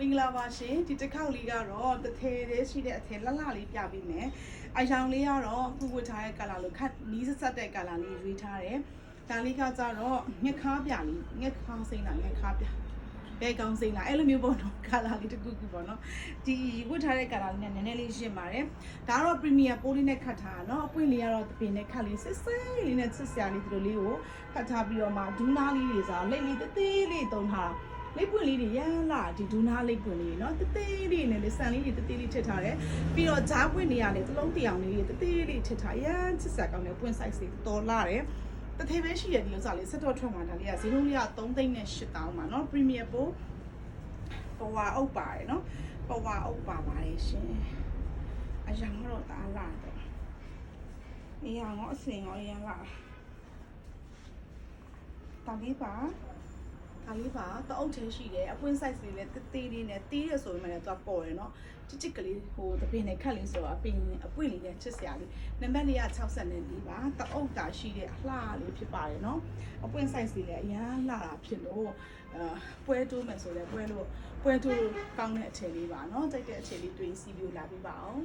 မင်္ဂလာပါရှင်ဒီတစ်ခေါက်လေးကတော့တထဲသေးရှိတဲ့အထဲလှလှလေးပြပေးမယ်အရောင်လေးကတော့အခုဝတ်ထားတဲ့ color လို့ခက်နီးစက်တဲ့ color လေးရွေးထားတယ်ဒါလေးကကြတော့ငှက်ခါပြလေးငှက်ခါစိမ့်တာငှက်ခါပြဘဲကောင်းစိမ့်တာအဲ့လိုမျိုးပေါ့နော် color လေးတကူကူပေါ့နော်ဒီဝတ်ထားတဲ့ color လေးနဲ့နည်းနည်းလေးရှင်းပါတယ်ဒါကတော့ premier ပိုးလေးနဲ့ခတ်ထားတာနော်အပွင့်လေးကတော့တပင်နဲ့ခတ်လေးစစ်စစ်လေးနဲ့စစ်စရာလေးဒီလိုလေးကိုခတ်ထားပြီးတော့မှဒူးနားလေးတွေစားလိမ့်လေးသေးသေးလေးတုံးထားတာ လိပ်ပွင့်လေးတွေရမ်းလာဒီဒူနာလိပ်ပွင့်လေးเนาะတသေးလေးနဲ့လေဆန်လေးတွေတသေးလေးထစ်ထားတယ်ပြီးတော့ဂျားပွင့်နေရလေသလုံးတရောင်လေးတွေတသေးလေးထစ်ထားရမ်းချစ်စက်ကောင်းတဲ့ပွင့် size တွေတော်လာတယ်တသေးပဲရှိရဒီဥစ္စာလေးဆက်တော့ထွက်မှာဒါလေးကဈေးလုံးလေးက3သိန်းနဲ့8တောင်းပါเนาะ premier ပို့ပဝါအုပ်ပါတယ်เนาะပဝါအုပ်ပါပါတယ်ရှင်အရင်ကတော့တားလာတယ်အရင်ကတော့အစင်ရောအရင်လာတာလေးပါ ဒါ လေးပါတအုပ်သေးရှိတယ်အပွင့် size လေးလည်းတေးသေးလေးနဲ့တီးရဆိုရင်လည်းသူကပေါ်တယ်နော်ချစ်ချစ်ကလေးဟိုတပင်းနဲ့ခက်လေးဆိုတာအပင်အပွင့်လေးနဲ့ချစ်စရာလေးနံပါတ်လေးက64ပါတအုပ်တာရှိတဲ့အလှလေးဖြစ်ပါတယ်နော်အပွင့် size လေးလည်းအရန်လှတာဖြစ်လို့အဲပွဲတိုးမယ်ဆိုလည်းပွဲလို့ပွဲတိုးကောင်းတဲ့အခြေလေးပါနော်ကြိုက်တဲ့အခြေလေးတွင်းစီးပြီးလာပြပါအောင်